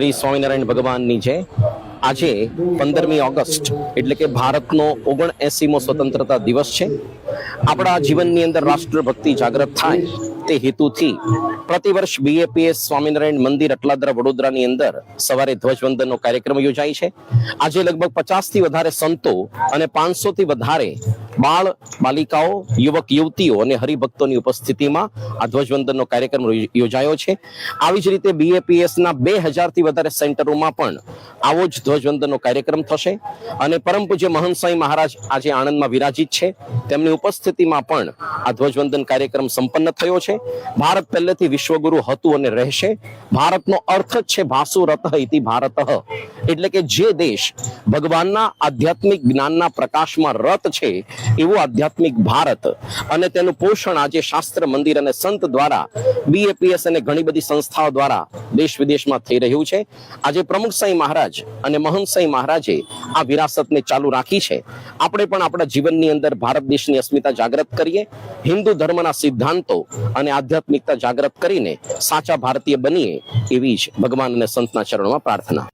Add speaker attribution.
Speaker 1: શ્રી સ્વામિનારાયણ ભગવાનની છે. આજે પંદરમી ઓગસ્ટ એટલે કે ભારતનો ઓગણ એસીમો સ્વતંત્રતા દિવસ છે. આપણા જીવનની અંદર રાષ્ટ્રભક્તિ જાગૃત થાય તે હેતુથી પ્રતિવર્ષ બીએપીએસ સ્વામિનારાયણ મંદિર અટલાદરા વડોદરાની અંદર સવારે ધ્વજવંદનનો કાર્યક્રમ યોજાય છે. આજે લગભગ પચાસથી વધારે સંતો અને પાંચસો થી વધારે બાળ, બાલિકાઓ, યુવક, યુવતીઓ અને હરિભક્તોની ઉપસ્થિતિમાં આ ધ્વજવંદનનો કાર્યક્રમ યોજાયો છે. આવી જ રીતે બીએપીએસના બે હજારથી વધારે સેન્ટરોમાં પણ આવો જ ધ્વજવંદનનો કાર્યક્રમ થશે અને પરમ પૂજ્ય મહંત સ્વામી મહારાજ આજે આણંદમાં વિરાજિત છે. તેમની ઉપસ્થિતિમાં પણ આ ધ્વજવંદન કાર્યક્રમ સંપન્ન થયો છે. ભારત પહેલેથી વિશ્વગુરુ હતું અને રહેશે. ભારતનો અર્થ જ છે ભાસુ રત ઇતિ ભારત. એટલે કે જે દેશ ભગવાનના આધ્યાત્મિક જ્ઞાનના પ્રકાશમાં રત છે, એવું આધ્યાત્મિક ભારત. અને તેનું પોષણ આજે શાસ્ત્ર, મંદિર અને સંત દ્વારા બીએપીએસ અને ઘણી બધી સંસ્થાઓ દ્વારા દેશ વિદેશમાં થઈ રહ્યું છે. આજે પ્રમુખ સાંઈ મહારાજ અને મહંત સાંઈ મહારાજે આ વિરાસતને ચાલુ રાખી છે. આપણે પણ આપણા જીવનની અંદર ભારત દેશની અસ્મિતા જાગૃત કરીએ. હિન્દુ ધર્મના સિદ્ધાંતો અને આધ્યાત્મિકતા જાગૃત કરીને સાચા ભારતીય બનીએ એવી જ ભગવાન અને સંતના ચરણમાં પ્રાર્થના.